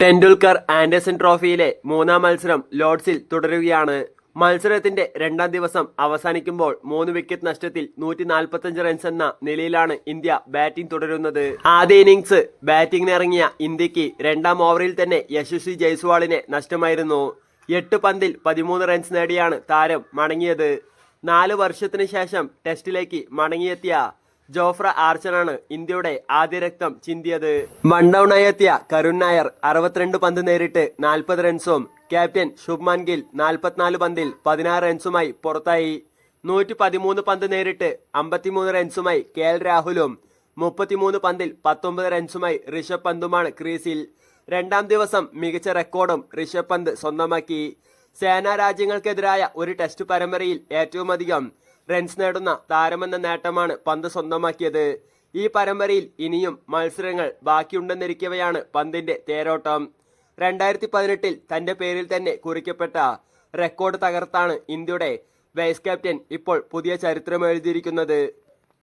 Tendulkar Anderson ട്രോഫിയിലെ മൂന്നാം മത്സരം ലോർഡ്സിൽ തുടരുകയാണ്. മത്സരത്തിന്റെ രണ്ടാം ദിവസം അവസാനിക്കുമ്പോൾ മൂന്ന് വിക്കറ്റ് നഷ്ടത്തിൽ നൂറ്റി നാൽപ്പത്തഞ്ച് റൺസ് എന്ന നിലയിലാണ് ഇന്ത്യ ബാറ്റിംഗ് തുടരുന്നത്. ആദ്യ ഇന്നിംഗ്സ് ബാറ്റിംഗിനിറങ്ങിയ ഇന്ത്യയ്ക്ക് രണ്ടാം ഓവറിൽ തന്നെ യശസ്വി ജയ്സ്വാളിനെ നഷ്ടമായിരുന്നു. എട്ട് പന്തിൽ പതിമൂന്ന് റൺസ് നേടിയാണ് താരം മടങ്ങിയത്. നാല് വർഷത്തിന് ശേഷം ടെസ്റ്റിലേക്ക് മടങ്ങിയെത്തിയ ജോഫ്ര ആർച്ചറാണ് ഇന്ത്യയുടെ ആദ്യ രക്തം ചിന്തിയത്. വൺ ഡൗണായി എത്തിയ കരുൺ നായർ അറുപത്തിരണ്ട് പന്ത് നേരിട്ട് നാൽപ്പത് റൺസും ക്യാപ്റ്റൻ ശുഭ്മാൻ ഗിൽ നാൽപ്പത്തിനാല് പന്തിൽ പതിനാറ് റൺസുമായി പുറത്തായി. നൂറ്റി പതിമൂന്ന് പന്ത് നേരിട്ട് അമ്പത്തിമൂന്ന് റൺസുമായി കെ എൽ രാഹുലും മുപ്പത്തിമൂന്ന് പന്തിൽ പത്തൊമ്പത് റൺസുമായി ഋഷഭ് പന്തുമാണ് ക്രീസിൽ. രണ്ടാം ദിവസം മികച്ച റെക്കോർഡും ഋഷഭ് പന്ത് സ്വന്തമാക്കി. സേനാ രാജ്യങ്ങൾക്കെതിരായ ഒരു ടെസ്റ്റ് പരമ്പരയിൽ ഏറ്റവും അധികം റൺസ് നേടുന്ന താരമെന്ന നേട്ടമാണ് പന്ത് സ്വന്തമാക്കിയത്. ഈ പരമ്പരയിൽ ഇനിയും മത്സരങ്ങൾ ബാക്കിയുണ്ടെന്നിരിക്കവെയാണ് പന്തിന്റെ തേരോട്ടം. രണ്ടായിരത്തി പതിനെട്ടിൽ തന്റെ പേരിൽ തന്നെ കുറിക്കപ്പെട്ട റെക്കോർഡ് തകർത്താണ് ഇന്ത്യയുടെ വൈസ് ക്യാപ്റ്റൻ ഇപ്പോൾ പുതിയ ചരിത്രം എഴുതിയിരിക്കുന്നത്